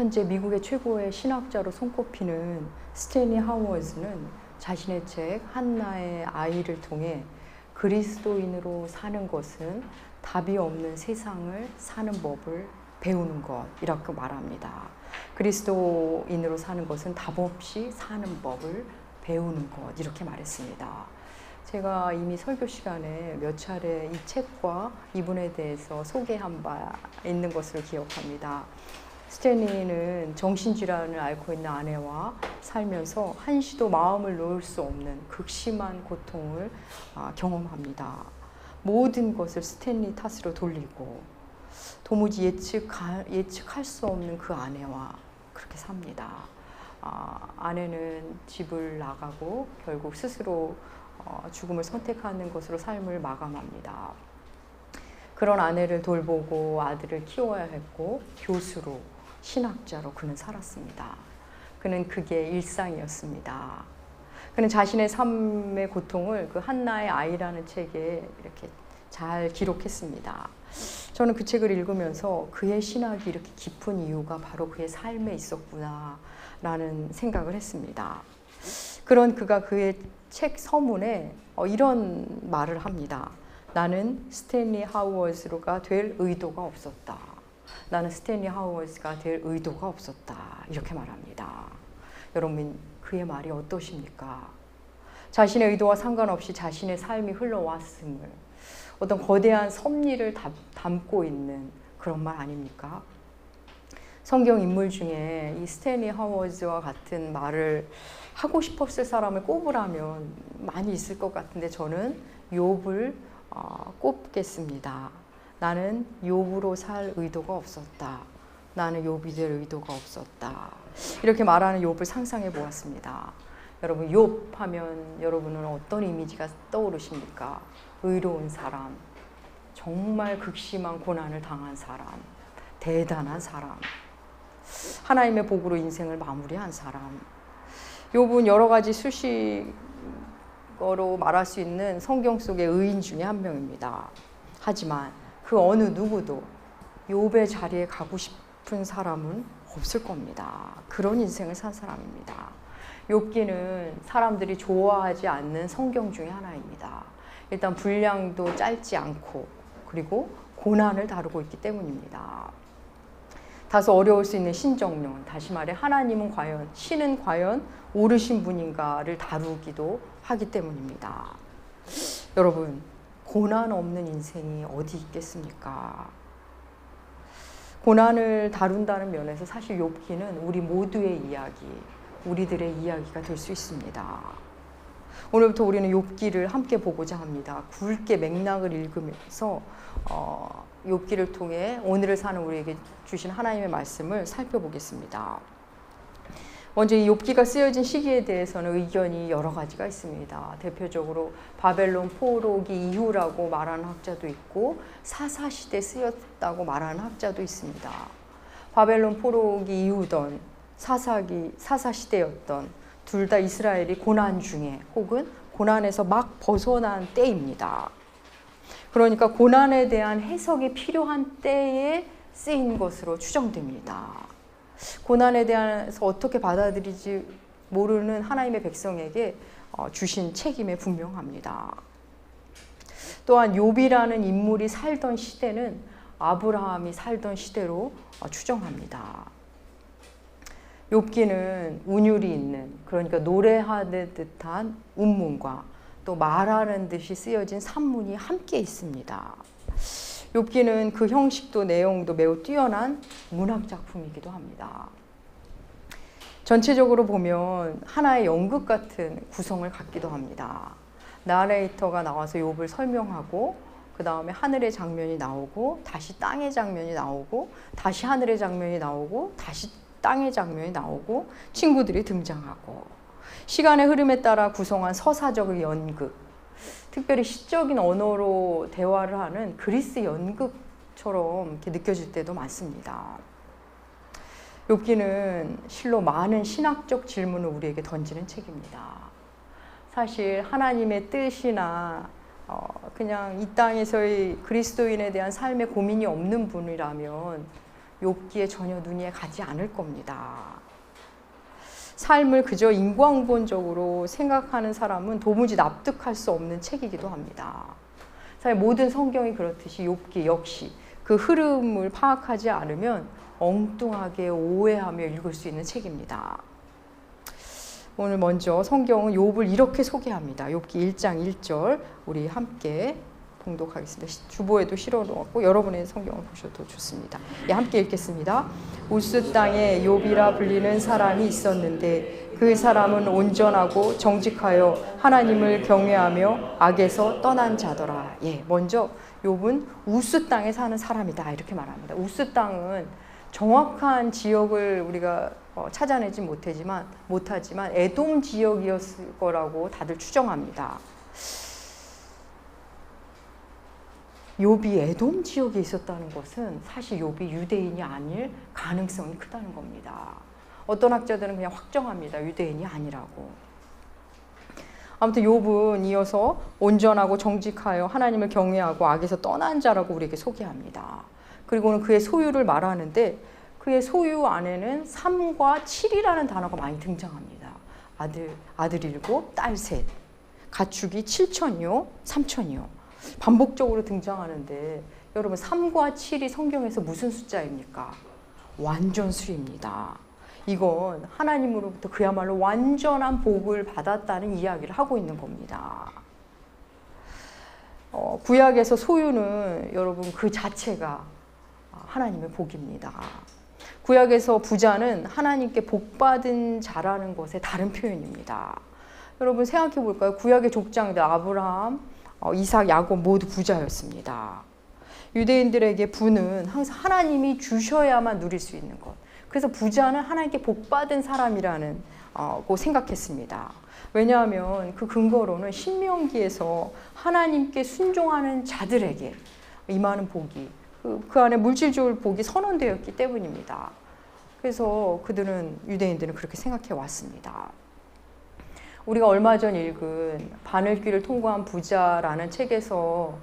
현재 미국의 최고의 신학자로 손꼽히는 스테니 하워즈는 자신의 책 한나의 아이를 통해 그리스도인으로 사는 것은 답이 없는 세상을 사는 법을 배우는 것 이렇게 말합니다. 그리스도인으로 사는 것은 답 없이 사는 법을 배우는 것 이렇게 말했습니다. 제가 이미 설교 시간에 몇 차례 이 책과 이분에 대해서 소개한 바 있는 것을 기억합니다. 스테니는 정신질환을 앓고 있는 아내와 살면서 한시도 마음을 놓을 수 없는 극심한 고통을 아, 경험합니다. 모든 것을 스탠리 탓으로 돌리고 도무지 예측, 예측할 수 없는 그 아내와 그렇게 삽니다. 아, 아내는 집을 나가고 결국 스스로 어, 죽음을 선택하는 것으로 삶을 마감합니다. 그런 아내를 돌보고 아들을 키워야 했고 교수로 신학자로 그는 살았습니다. 그는 그게 일상이었습니다. 그는 자신의 삶의 고통을 그 한나의 아이라는 책에 이렇게 잘 기록했습니다. 저는 그 책을 읽으면서 그의 신학이 이렇게 깊은 이유가 바로 그의 삶에 있었구나라는 생각을 했습니다. 그런 그가 그의 책 서문에 어, 이런 말을 합니다. 나는 스탠리 하우어즈가 될 의도가 없었다. 나는 스탠리 하우어즈가 될 의도가 없었다. 이렇게 말합니다. 여러분, 그의 말이 어떠십니까? 자신의 의도와 상관없이 자신의 삶이 흘러왔음을 어떤 거대한 섭리를 담고 있는 그런 말 아닙니까? 성경 인물 중에 이 스탠리 하워즈와 같은 말을 하고 싶었을 사람을 꼽으라면 많이 있을 것 같은데 저는 욥을 어, 꼽겠습니다. 나는 욥으로 살 의도가 없었다. 나는 욥이 될 의도가 없었다. 이렇게 말하는 욥을 상상해 보았습니다. 여러분 욥 하면 여러분은 어떤 이미지가 떠오르십니까? 의로운 사람, 정말 극심한 고난을 당한 사람, 대단한 사람, 하나님의 복으로 인생을 마무리한 사람. 욥은 여러 가지 수식어로 말할 수 있는 성경 속의 의인 중에 한 명입니다. 하지만 그 어느 누구도 욥의 자리에 가고 싶은 사람은 없을 겁니다. 그런 인생을 산 사람입니다. 욥기는 사람들이 좋아하지 않는 성경 중에 하나입니다. 일단 분량도 짧지 않고 그리고 고난을 다루고 있기 때문입니다. 다소 어려울 수 있는 신정론, 다시 말해 하나님은 과연 신은 과연 오르신 분인가를 다루기도 하기 때문입니다. 여러분 고난 없는 인생이 어디 있겠습니까? 고난을 다룬다는 면에서 사실 욥기는 우리 모두의 이야기, 우리들의 이야기가 될 수 있습니다. 오늘부터 우리는 욥기를 함께 보고자 합니다. 굵게 맥락을 읽으면서 어, 욥기를 통해 오늘을 사는 우리에게 주신 하나님의 말씀을 살펴보겠습니다. 먼저 이 욥기가 쓰여진 시기에 대해서는 의견이 여러 가지가 있습니다. 대표적으로 바벨론 포로기 이후라고 말하는 학자도 있고 사사 시대 쓰였다고 말하는 학자도 있습니다. 바벨론 포로기 이후던 사사기 사사 시대였던 둘 다 이스라엘이 고난 중에 혹은 고난에서 막 벗어난 때입니다. 그러니까 고난에 대한 해석이 필요한 때에 쓰인 것으로 추정됩니다. 고난에 대해서 어떻게 받아들이지 모르는 하나님의 백성에게 어, 주신 책임에 분명합니다. 또한 욥이라는 인물이 살던 시대는 아브라함이 살던 시대로 어, 추정합니다. 욥기는 운율이 있는 그러니까 노래하는 듯한 운문과 또 말하는 듯이 쓰여진 산문이 함께 있습니다. 욥기는 그 형식도 내용도 매우 뛰어난 문학 작품이기도 합니다. 전체적으로 보면 하나의 연극 같은 구성을 갖기도 합니다. 나레이터가 나와서 욥을 설명하고 그 다음에 하늘의 장면이 나오고 다시 땅의 장면이 나오고 다시 하늘의 장면이 나오고 다시 땅의 장면이 나오고 친구들이 등장하고 시간의 흐름에 따라 구성한 서사적 연극 특별히 시적인 언어로 대화를 하는 그리스 연극처럼 이렇게 느껴질 때도 많습니다. 욥기는 실로 많은 신학적 질문을 우리에게 던지는 책입니다. 사실 하나님의 뜻이나 어 그냥 이 땅에서의 그리스도인에 대한 삶의 고민이 없는 분이라면 욥기에 전혀 눈이 가지 않을 겁니다. 삶을 그저 인광본적으로 생각하는 사람은 도무지 납득할 수 없는 책이기도 합니다. 사실 모든 성경이 그렇듯이 욥기 역시 그 흐름을 파악하지 않으면 엉뚱하게 오해하며 읽을 수 있는 책입니다. 오늘 먼저 성경은 욥을 이렇게 소개합니다. 욥기 1장 1절 우리 함께 봉독하겠습니다. 주보에도 실어 놓았고 여러분의 성경을 보셔도 좋습니다. 예, 함께 읽겠습니다. 우스 땅에 욥이라 불리는 사람이 있었는데 그 사람은 온전하고 정직하여 하나님을 경외하며 악에서 떠난 자더라. 예, 먼저 욥은 우스 땅에 사는 사람이다 이렇게 말합니다. 우스 땅은 정확한 지역을 우리가 어, 찾아내지 못하지만 못하지만 에돔 지역이었을 거라고 다들 추정합니다. 욥이 에돔 지역에 있었다는 것은 사실 욥이 유대인이 아닐 가능성이 크다는 겁니다. 어떤 학자들은 그냥 확정합니다. 유대인이 아니라고. 아무튼 욥은 이어서 온전하고 정직하여 하나님을 경외하고 악에서 떠난 자라고 우리에게 소개합니다. 그리고는 그의 소유를 말하는데 그의 소유 안에는 3과 7이라는 단어가 많이 등장합니다. 아들, 아들 일곱, 딸 셋. 가축이 7천이요, 3천이요. 반복적으로 등장하는데 여러분 3과 7이 성경에서 무슨 숫자입니까? 완전수입니다. 이건 하나님으로부터 그야말로 완전한 복을 받았다는 이야기를 하고 있는 겁니다. 어, 구약에서 소유는 여러분 그 자체가 하나님의 복입니다. 구약에서 부자는 하나님께 복받은 자라는 것의 다른 표현입니다. 여러분 생각해 볼까요? 구약의 족장들 아브라함, 어, 이삭, 야곱 모두 부자였습니다. 유대인들에게 부는 항상 하나님이 주셔야만 누릴 수 있는 것. 그래서 부자는 하나님께 복받은 사람이라는 어, 고 생각했습니다. 왜냐하면 그 근거로는 신명기에서 하나님께 순종하는 자들에게 임하는 복이 그, 그 안에 물질적으로 복이 선언되었기 때문입니다. 그래서 그들은 유대인들은 그렇게 생각해 왔습니다. 우리가 얼마 전 읽은 바늘귀를 통과한 부자라는 책에서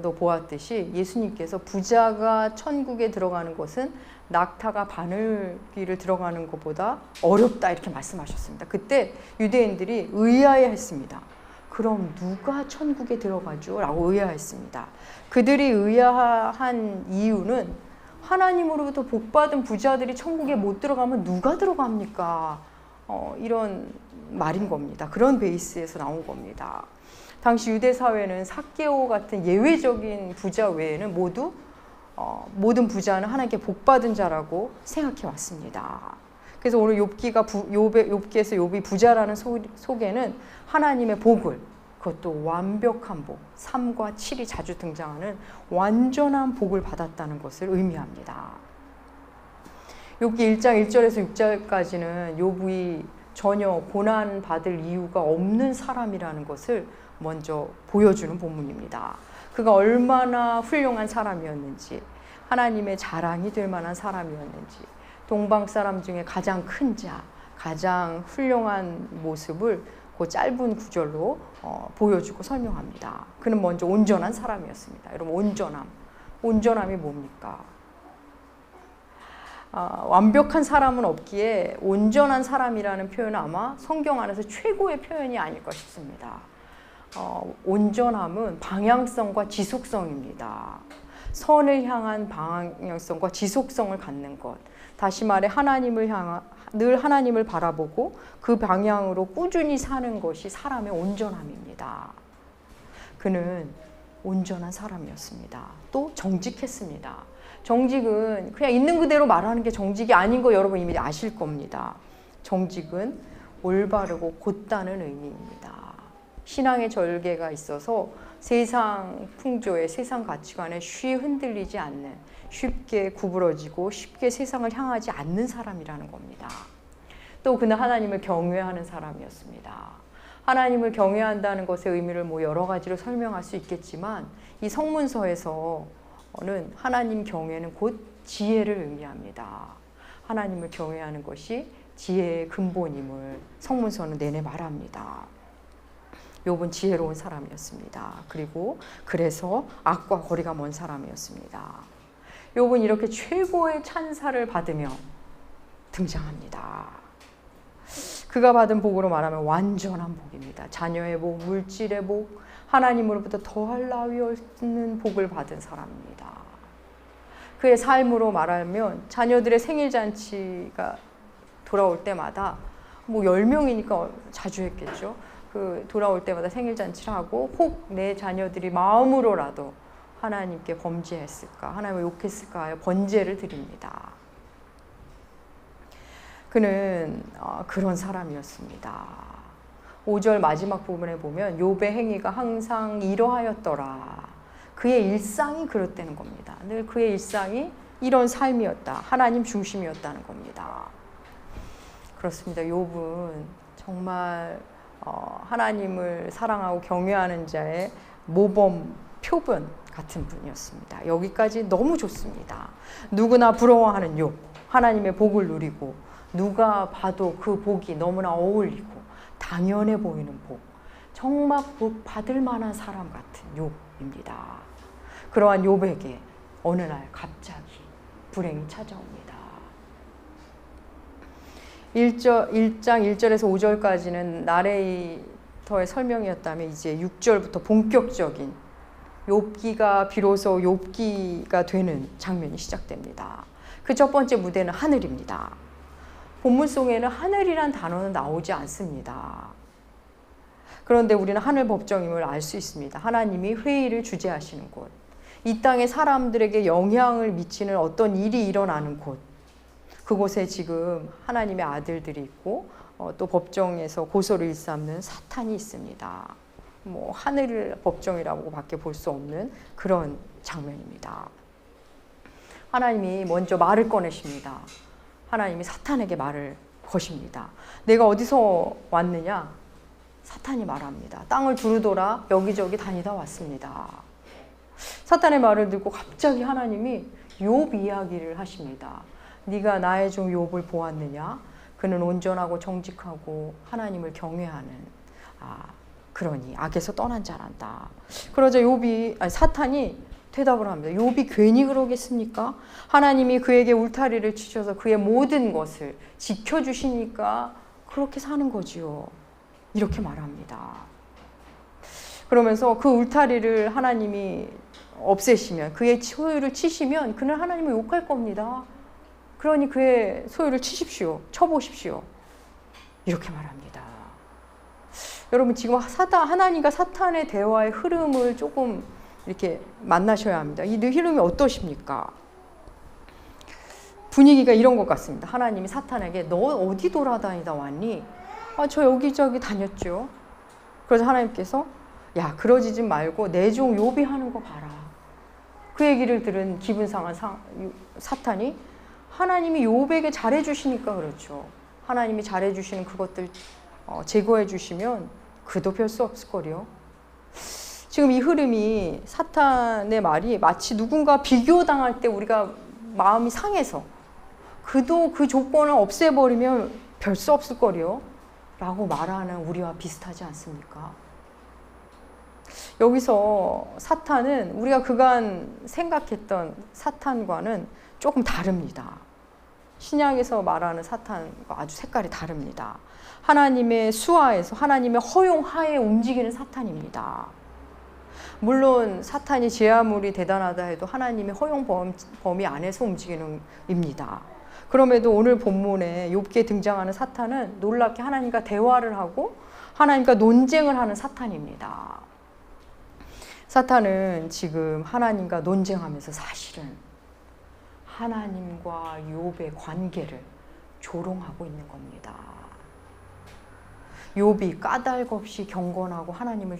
도 보았듯이 예수님께서 부자가 천국에 들어가는 것은 낙타가 바늘귀를 들어가는 것보다 어렵다 이렇게 말씀하셨습니다. 그때 유대인들이 의아해했습니다. 그럼 누가 천국에 들어가죠? 라고 의아했습니다. 그들이 의아한 이유는 하나님으로부터 복받은 부자들이 천국에 못 들어가면 누가 들어갑니까? 어, 이런 말인 겁니다. 그런 베이스에서 나온 겁니다. 당시 유대 사회는 사케오 같은 예외적인 부자 외에는 모두 어, 모든 부자는 하나님께 복 받은 자라고 생각해 왔습니다. 그래서 오늘 욥기가 욥기에서 욥이 부자라는 소, 속에는 하나님의 복을 그것도 완벽한 복, 3과 7이 자주 등장하는 완전한 복을 받았다는 것을 의미합니다. 욥기 1장 1절에서 6절까지는 욥이 전혀 고난 받을 이유가 없는 사람이라는 것을 먼저 보여주는 본문입니다. 그가 얼마나 훌륭한 사람이었는지, 하나님의 자랑이 될 만한 사람이었는지, 동방 사람 중에 가장 큰 자, 가장 훌륭한 모습을 그 짧은 구절로 어, 보여주고 설명합니다. 그는 먼저 온전한 사람이었습니다. 여러분 온전함, 온전함이 뭡니까? 어, 완벽한 사람은 없기에 온전한 사람이라는 표현은 아마 성경 안에서 최고의 표현이 아닐까 싶습니다. 어, 온전함은 방향성과 지속성입니다. 선을 향한 방향성과 지속성을 갖는 것. 다시 말해 하나님을 향한 늘 하나님을 바라보고 그 방향으로 꾸준히 사는 것이 사람의 온전함입니다. 그는 온전한 사람이었습니다. 또 정직했습니다. 정직은 그냥 있는 그대로 말하는 게 정직이 아닌 거 여러분 이미 아실 겁니다. 정직은 올바르고 곧다는 의미입니다. 신앙의 절개가 있어서 세상 풍조에 세상 가치관에 쉬 흔들리지 않는 쉽게 구부러지고 쉽게 세상을 향하지 않는 사람이라는 겁니다. 또 그는 하나님을 경외하는 사람이었습니다. 하나님을 경외한다는 것의 의미를 뭐 여러 가지로 설명할 수 있겠지만 이 성문서에서 는 하나님 경외는 곧 지혜를 의미합니다. 하나님을 경외하는 것이 지혜의 근본임을 성문서는 내내 말합니다. 욥은 지혜로운 사람이었습니다. 그리고 그래서 악과 거리가 먼 사람이었습니다. 욥은 이렇게 최고의 찬사를 받으며 등장합니다. 그가 받은 복으로 말하면 완전한 복입니다. 자녀의 복, 물질의 복, 하나님으로부터 더할 나위 없는 복을 받은 사람입니다. 그의 삶으로 말하면 자녀들의 생일 잔치가 돌아올 때마다 뭐 10명이니까 자주 했겠죠. 그 돌아올 때마다 생일 잔치를 하고 혹 내 자녀들이 마음으로라도 하나님께 범죄했을까, 하나님을 욕했을까 하여 번제를 드립니다. 그는 어, 그런 사람이었습니다. 5절 마지막 부분에 보면 욥의 행위가 항상 이러하였더라. 그의 일상이 그렇다는 겁니다. 늘 그의 일상이 이런 삶이었다. 하나님 중심이었다는 겁니다. 그렇습니다. 욥은 정말 어, 하나님을 사랑하고 경외하는 자의 모범 표본 같은 분이었습니다. 여기까지 너무 좋습니다. 누구나 부러워하는 욥, 하나님의 복을 누리고 누가 봐도 그 복이 너무나 어울리고 당연해 보이는 복, 정말 복 받을 만한 사람 같은 욥입니다. 그러한 욥에게 어느 날 갑자기 불행이 찾아옵니다. 1절, 1장 1절에서 5절까지는 나레이터의 설명이었다면 이제 6절부터 본격적인 욥기가 비로소 욥기가 되는 장면이 시작됩니다. 그 첫 번째 무대는 하늘입니다. 본문 속에는 하늘이란 단어는 나오지 않습니다. 그런데 우리는 하늘 법정임을 알 수 있습니다. 하나님이 회의를 주재하시는 곳. 이 땅의 사람들에게 영향을 미치는 어떤 일이 일어나는 곳. 그곳에 지금 하나님의 아들들이 있고 어, 또 법정에서 고소를 일삼는 사탄이 있습니다. 뭐 하늘 법정이라고밖에 볼 수 없는 그런 장면입니다. 하나님이 먼저 말을 꺼내십니다. 하나님이 사탄에게 말을 거십니다. 내가 어디서 왔느냐? 사탄이 말합니다. 땅을 두루돌아 여기저기 다니다 왔습니다. 사탄의 말을 듣고 갑자기 하나님이 욥 이야기를 하십니다. 네가 나의 종 욥을 보았느냐? 그는 온전하고 정직하고 하나님을 경외하는 아, 그러니 악에서 떠난 자란다. 그러자 욥이 사탄이 대답을 합니다. 욥이 괜히 그러겠습니까? 하나님이 그에게 울타리를 치셔서 그의 모든 것을 지켜 주시니까 그렇게 사는 거지요. 이렇게 말합니다. 그러면서 그 울타리를 하나님이 없애시면 그의 소유를 치시면 그는 하나님을 욕할 겁니다. 그러니 그의 소유를 치십시오. 쳐보십시오. 이렇게 말합니다. 여러분 지금 사탄 하나님과 사탄의 대화의 흐름을 조금 이렇게 만나셔야 합니다. 이 흐름이 어떠십니까? 분위기가 이런 것 같습니다. 하나님이 사탄에게 너 어디 돌아다니다 왔니? 아, 저 여기저기 다녔죠. 그래서 하나님께서 야, 그러지 좀 말고 내 종 요비 하는 거 봐라. 그 얘기를 들은 기분 상한 상, 사탄이 하나님이 요백에 잘해 주시니까 그렇죠. 하나님이 잘해 주시는 그것들 어, 제거해 주시면 그도 별 수 없을 거요. 지금 이 흐름이 사탄의 말이 마치 누군가 비교당할 때 우리가 마음이 상해서 그도 그 조건을 없애버리면 별 수 없을 거요. 라고 말하는 우리와 비슷하지 않습니까? 여기서 사탄은 우리가 그간 생각했던 사탄과는 조금 다릅니다. 신약에서 말하는 사탄과 아주 색깔이 다릅니다. 하나님의 수하에서 하나님의 허용하에 움직이는 사탄입니다. 물론 사탄이 제 아무리 대단하다 해도 하나님의 허용 범위 안에서 움직이는 입니다. 그럼에도 오늘 본문에 욥기에 등장하는 사탄은 놀랍게 하나님과 대화를 하고 하나님과 논쟁을 하는 사탄입니다. 사탄은 지금 하나님과 논쟁하면서 사실은 하나님과 욥의 관계를 조롱하고 있는 겁니다. 욥이 까닭 없이 경건하고 하나님을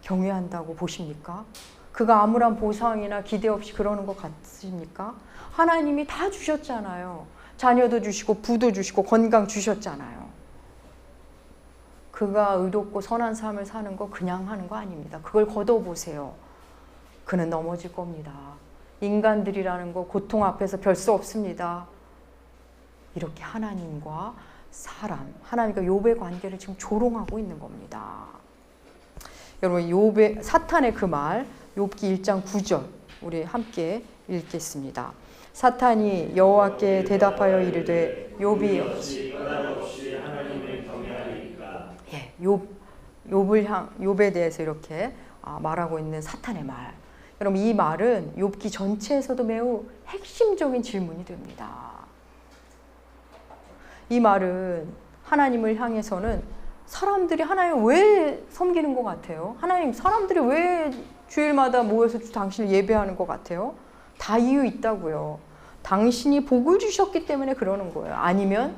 경외한다고 보십니까? 그가 아무런 보상이나 기대 없이 그러는 것 같습니까? 하나님이 다 주셨잖아요. 자녀도 주시고 부도 주시고 건강 주셨잖아요. 그가 의롭고 선한 삶을 사는 거 그냥 하는 거 아닙니다. 그걸 걷어보세요. 그는 넘어질 겁니다. 인간들이라는 거 고통 앞에서 별 수 없습니다. 이렇게 하나님과 사람, 하나님과 욥의 관계를 지금 조롱하고 있는 겁니다. 여러분 욥의 사탄의 그 말, 욥기 1장 9절 우리 함께 읽겠습니다. 사탄이 여호와께 대답하여 이르되 욥이 예, 욥 욥을 향 욥에 대해서 이렇게 아, 말하고 있는 사탄의 말. 여러분 이 말은 욥기 전체에서도 매우 핵심적인 질문이 됩니다. 이 말은 하나님을 향해서는 사람들이 하나님을 왜 섬기는 것 같아요? 하나님 사람들이 왜 주일마다 모여서 당신을 예배하는 것 같아요? 다 이유 있다고요. 당신이 복을 주셨기 때문에 그러는 거예요. 아니면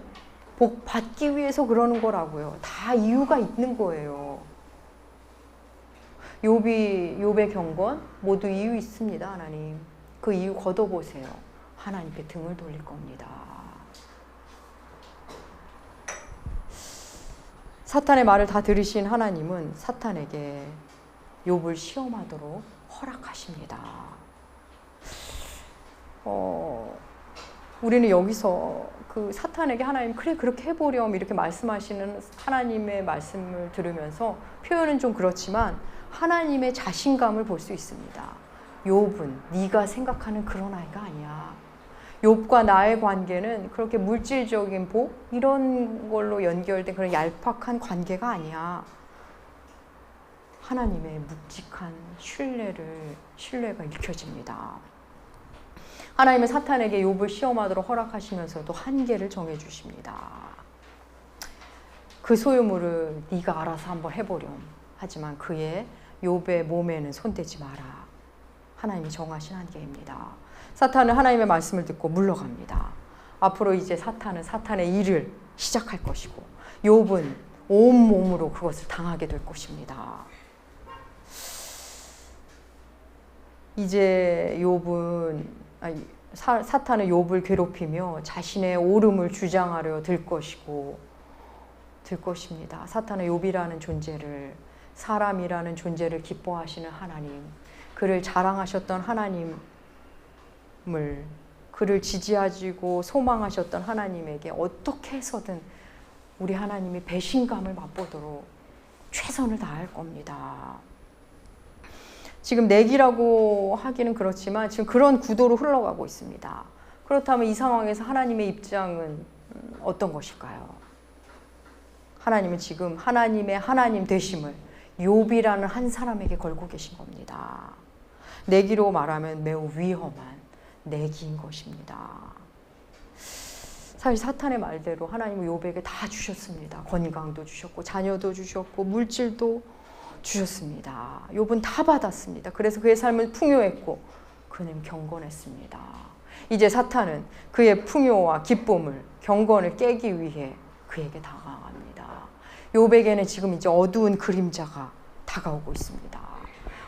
복 받기 위해서 그러는 거라고요. 다 이유가 있는 거예요. 욥이 욥의 경건 모두 이유 있습니다, 하나님. 그 이유 걷어 보세요. 하나님께 등을 돌릴 겁니다. 사탄의 말을 다 들으신 하나님은 사탄에게 욥을 시험하도록 허락하십니다. 어, 우리는 여기서 그 사탄에게 하나님 그래 그렇게 해보렴 이렇게 말씀하시는 하나님의 말씀을 들으면서 표현은 좀 그렇지만 하나님의 자신감을 볼 수 있습니다. 욥은 네가 생각하는 그런 아이가 아니야. 욥과 나의 관계는 그렇게 물질적인 복 이런 걸로 연결된 그런 얄팍한 관계가 아니야. 하나님의 묵직한 신뢰를 신뢰가 읽혀집니다. 하나님은 사탄에게 욥을 시험하도록 허락하시면서도 한계를 정해 주십니다. 그 소유물을 네가 알아서 한번 해보렴. 하지만 그의 욥의 몸에는 손대지 마라. 하나님이 정하신 한계입니다. 사탄은 하나님의 말씀을 듣고 물러갑니다. 앞으로 이제 사탄은 사탄의 일을 시작할 것이고 욥은 온 몸으로 그것을 당하게 될 것입니다. 이제 욥은 사, 사탄은 욥을 괴롭히며 자신의 오름을 주장하려 들 것이고 들 것입니다. 사탄은 욥이라는 존재를 사람이라는 존재를 기뻐하시는 하나님, 그를 자랑하셨던 하나님을 그를 지지하시고 소망하셨던 하나님에게 어떻게 해서든 우리 하나님이 배신감을 맛보도록 최선을 다할 겁니다. 지금 내기라고 하기는 그렇지만 지금 그런 구도로 흘러가고 있습니다. 그렇다면 이 상황에서 하나님의 입장은 어떤 것일까요? 하나님은 지금 하나님의 하나님 되심을 욥이라는 한 사람에게 걸고 계신 겁니다. 내기로 말하면 매우 위험한 내기인 것입니다. 사실 사탄의 말대로 하나님은 욥에게 다 주셨습니다. 건강도 주셨고 자녀도 주셨고 물질도 주셨습니다. 욥은 다 받았습니다. 그래서 그의 삶은 풍요했고 그는 경건했습니다. 이제 사탄은 그의 풍요와 기쁨을 경건을 깨기 위해 그에게 다가갑니다. 욥에게는 지금 이제 어두운 그림자가 다가오고 있습니다.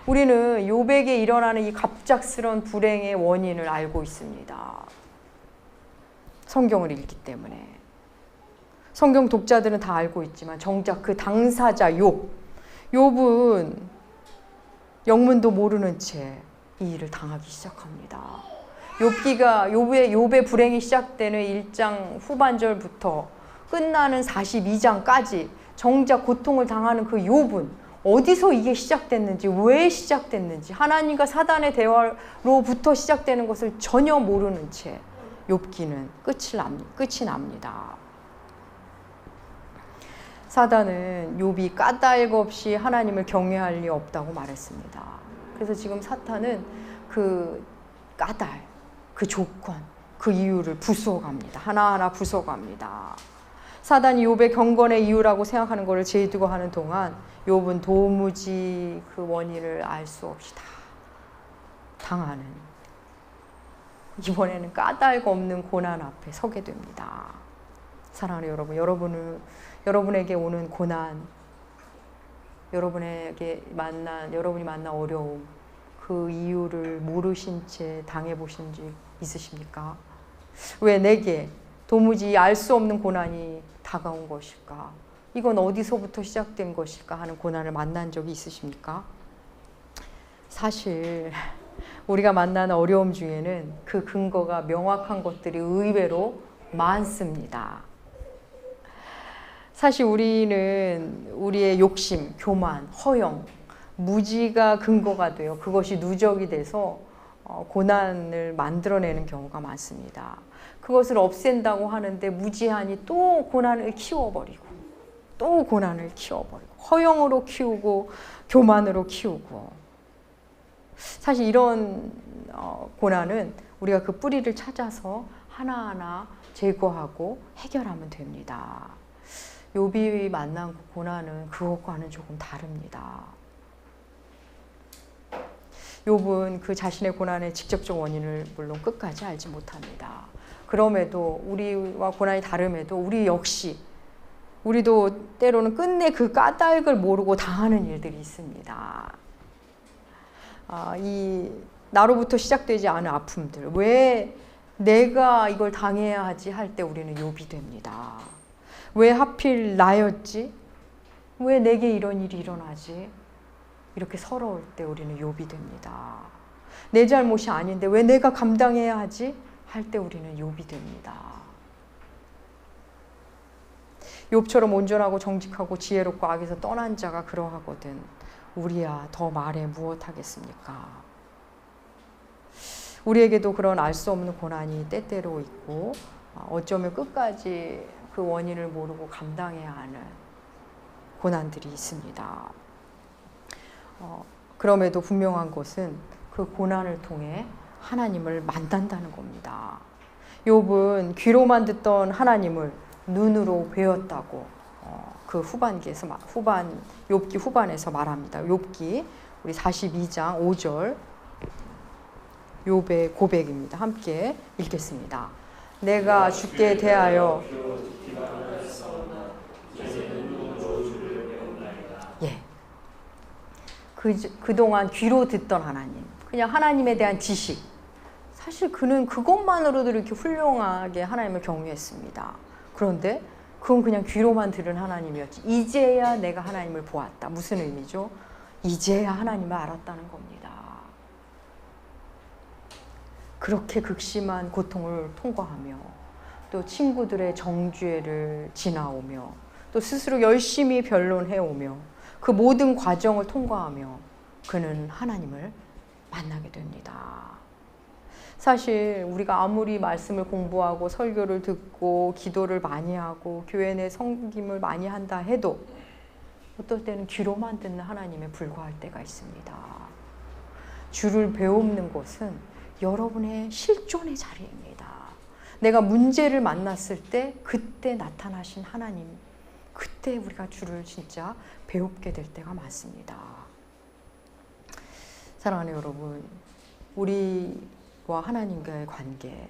우리는 욥에게 일어나는 이 갑작스런 불행의 원인을 알고 있습니다. 성경을 읽기 때문에 성경 독자들은 다 알고 있지만 정작 그 당사자 욥 욥은 영문도 모르는 채 이 일을 당하기 시작합니다. 욥기가 욥의 욥의 불행이 시작되는 1장 후반절부터 끝나는 42장까지 정작 고통을 당하는 그 욥은 어디서 이게 시작됐는지 왜 시작됐는지 하나님과 사단의 대화로부터 시작되는 것을 전혀 모르는 채 욥기는 끝이 납니다. 사단은 욥이 까닭 없이 하나님을 경외할 리 없다고 말했습니다. 그래서 지금 사탄은 그 까닭, 그 조건, 그 이유를 부숴갑니다. 하나하나 부숴갑니다. 사단이 욥의 경건의 이유라고 생각하는 것을 제두고 하는 동안 욥은 도무지 그 원인을 알 수 없이 다 당하는 이번에는 까닭 없는 고난 앞에 서게 됩니다. 사랑하는 여러분, 여러분을 여러분에게 오는 고난, 여러분에게 만난 여러분이 만난 어려움, 그 이유를 모르신 채 당해 보신 적 있으십니까? 왜 내게 도무지 알 수 없는 고난이 다가온 것일까? 이건 어디서부터 시작된 것일까 하는 고난을 만난 적이 있으십니까? 사실 우리가 만나는 어려움 중에는 그 근거가 명확한 것들이 의외로 많습니다. 사실 우리는 우리의 욕심, 교만, 허영, 무지가 근거가 되어 그것이 누적이 돼서 어, 고난을 만들어내는 경우가 많습니다. 그것을 없앤다고 하는데 무지한이 또 고난을 키워버리고 또 고난을 키워버리고 허영으로 키우고 교만으로 키우고 사실 이런 어, 고난은 우리가 그 뿌리를 찾아서 하나하나 제거하고 해결하면 됩니다. 요비 만난 그 고난은 그것과는 조금 다릅니다. 욥은 그 자신의 고난의 직접적 원인을 물론 끝까지 알지 못합니다. 그럼에도 우리와 고난이 다름에도 우리 역시 우리도 때로는 끝내 그 까닭을 모르고 당하는 일들이 있습니다. 아, 이 나로부터 시작되지 않은 아픔들 왜 내가 이걸 당해야 하지 할 때 우리는 욕이 됩니다. 왜 하필 나였지? 왜 내게 이런 일이 일어나지? 이렇게 서러울 때 우리는 욕이 됩니다. 내 잘못이 아닌데 왜 내가 감당해야 하지? 할 때 우리는 욕이 됩니다. 욥처럼 온전하고 정직하고 지혜롭고 악에서 떠난 자가 그러하거든. 우리야 더 말해 무엇하겠습니까? 우리에게도 그런 알 수 없는 고난이 때때로 있고 어쩌면 끝까지 그 원인을 모르고 감당해야 하는 고난들이 있습니다. 어, 그럼에도 분명한 것은 그 고난을 통해 하나님을 만난다는 겁니다. 욥은 귀로만 듣던 하나님을 눈으로 배웠다고 어, 그 후반기에서 후반 욥기 후반에서 말합니다. 욥기 우리 42장 5절 욥의 고백입니다. 함께 읽겠습니다. 내가 주께 대하여 예. 그, 그동안 귀로 듣던 하나님, 그냥 하나님에 대한 지식. 사실 그는 그것만으로도 이렇게 훌륭하게 하나님을 경유했습니다. 그런데 그건 그냥 귀로만 들은 하나님이었지. 이제야 내가 하나님을 보았다. 무슨 의미죠? 이제야 하나님을 알았다는 겁니다. 그렇게 극심한 고통을 통과하며 또 친구들의 정죄를 지나오며 또 스스로 열심히 변론해오며 그 모든 과정을 통과하며 그는 하나님을 만나게 됩니다. 사실 우리가 아무리 말씀을 공부하고 설교를 듣고 기도를 많이 하고 교회 내 성김을 많이 한다 해도 어떨 때는 귀로만 듣는 하나님에 불과할 때가 있습니다. 주를 배우는 것은 여러분의 실존의 자리입니다. 내가 문제를 만났을 때 그때 나타나신 하나님, 그때 우리가 주를 진짜 배웁게 될 때가 많습니다. 사랑하는 여러분, 우리와 하나님과의 관계,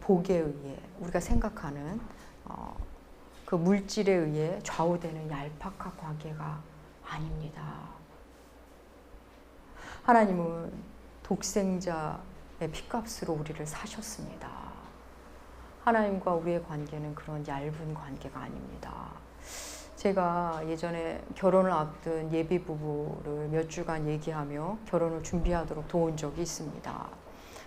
복에 의해 우리가 생각하는 어, 그 물질에 의해 좌우되는 얄팍한 관계가 아닙니다. 하나님은 독생자의 피값으로 우리를 사셨습니다. 하나님과 우리의 관계는 그런 얇은 관계가 아닙니다. 제가 예전에 결혼을 앞둔 예비 부부를 몇 주간 얘기하며 결혼을 준비하도록 도운 적이 있습니다.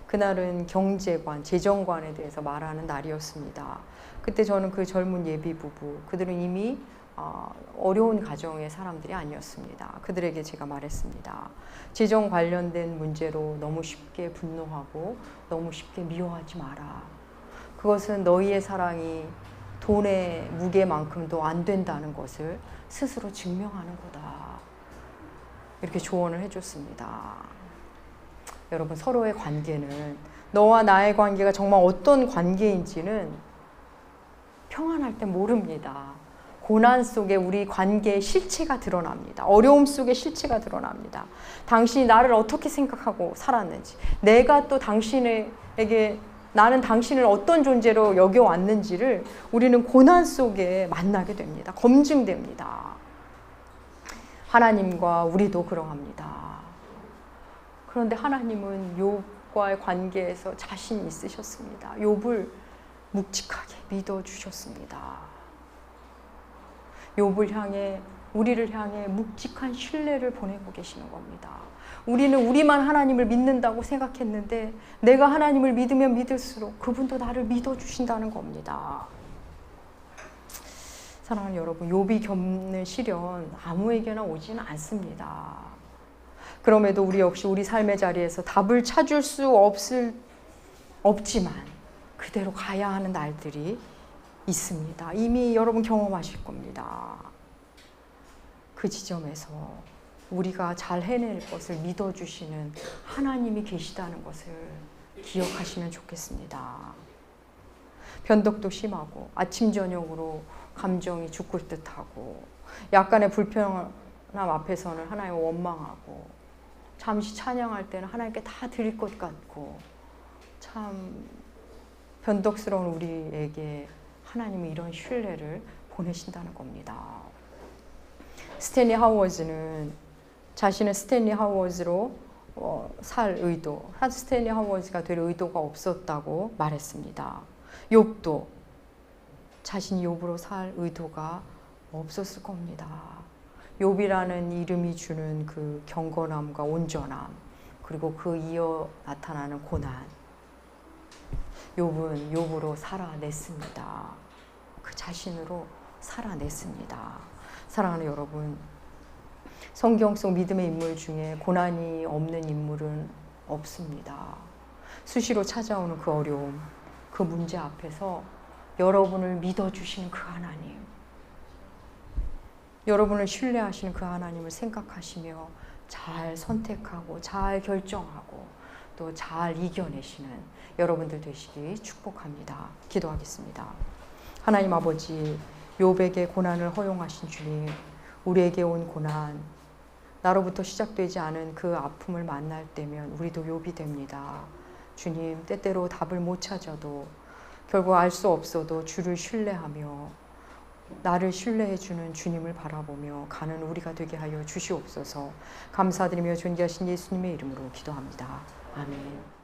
그날은 경제관, 재정관에 대해서 말하는 날이었습니다. 그때 저는 그 젊은 예비 부부, 그들은 이미 어, 어려운 가정의 사람들이 아니었습니다. 그들에게 제가 말했습니다. 재정 관련된 문제로 너무 쉽게 분노하고 너무 쉽게 미워하지 마라. 그것은 너희의 사랑이 돈의 무게만큼도 안 된다는 것을 스스로 증명하는 거다. 이렇게 조언을 해줬습니다. 여러분, 서로의 관계는 너와 나의 관계가 정말 어떤 관계인지는 평안할 때 모릅니다. 고난 속에 우리 관계의 실체가 드러납니다. 어려움 속에 실체가 드러납니다. 당신이 나를 어떻게 생각하고 살았는지, 내가 또 당신에게 나는 당신을 어떤 존재로 여겨왔는지를 우리는 고난 속에 만나게 됩니다. 검증됩니다. 하나님과 우리도 그러합니다. 그런데 하나님은 욥과의 관계에서 자신 있으셨습니다. 욥을 묵직하게 믿어 주셨습니다. 욥을 향해 우리를 향해 묵직한 신뢰를 보내고 계시는 겁니다. 우리는 우리만 하나님을 믿는다고 생각했는데 내가 하나님을 믿으면 믿을수록 그분도 나를 믿어 주신다는 겁니다. 사랑하는 여러분, 욥이 겪는 시련 아무에게나 오지는 않습니다. 그럼에도 우리 역시 우리 삶의 자리에서 답을 찾을 수 없을 없지만 그대로 가야 하는 날들이 있습니다. 이미 여러분 경험하실 겁니다. 그 지점에서 우리가 잘 해낼 것을 믿어주시는 하나님이 계시다는 것을 기억하시면 좋겠습니다. 변덕도 심하고 아침 저녁으로 감정이 죽을 듯하고 약간의 불편함 앞에서는 하나님 원망하고 잠시 찬양할 때는 하나님께 다 드릴 것 같고 참 변덕스러운 우리에게 하나님이 이런 신뢰를 보내신다는 겁니다. 스탠리 하워즈는 자신의 스탠리 하워즈로 어, 살 의도, 스탠리 하워즈가 될 의도가 없었다고 말했습니다. 욥도 자신이 욥으로 살 의도가 없었을 겁니다. 욥이라는 이름이 주는 그 경건함과 온전함, 그리고 그 이어 나타나는 고난. 욥은 욥으로 살아냈습니다. 그 자신으로 살아냈습니다. 사랑하는 여러분, 성경 속 믿음의 인물 중에 고난이 없는 인물은 없습니다. 수시로 찾아오는 그 어려움, 그 문제 앞에서 여러분을 믿어주시는 그 하나님, 여러분을 신뢰하시는 그 하나님을 생각하시며 잘 선택하고 잘 결정하고 또 잘 이겨내시는 여러분들 되시기 축복합니다. 기도하겠습니다. 하나님 아버지, 욥에게 고난을 허용하신 주님, 우리에게 온 고난, 나로부터 시작되지 않은 그 아픔을 만날 때면 우리도 욥이 됩니다. 주님, 때때로 답을 못 찾아도 결국 알 수 없어도 주를 신뢰하며 나를 신뢰해 주는 주님을 바라보며 가는 우리가 되게 하여 주시옵소서. 감사드리며 존귀하신 예수님의 이름으로 기도합니다. 아멘.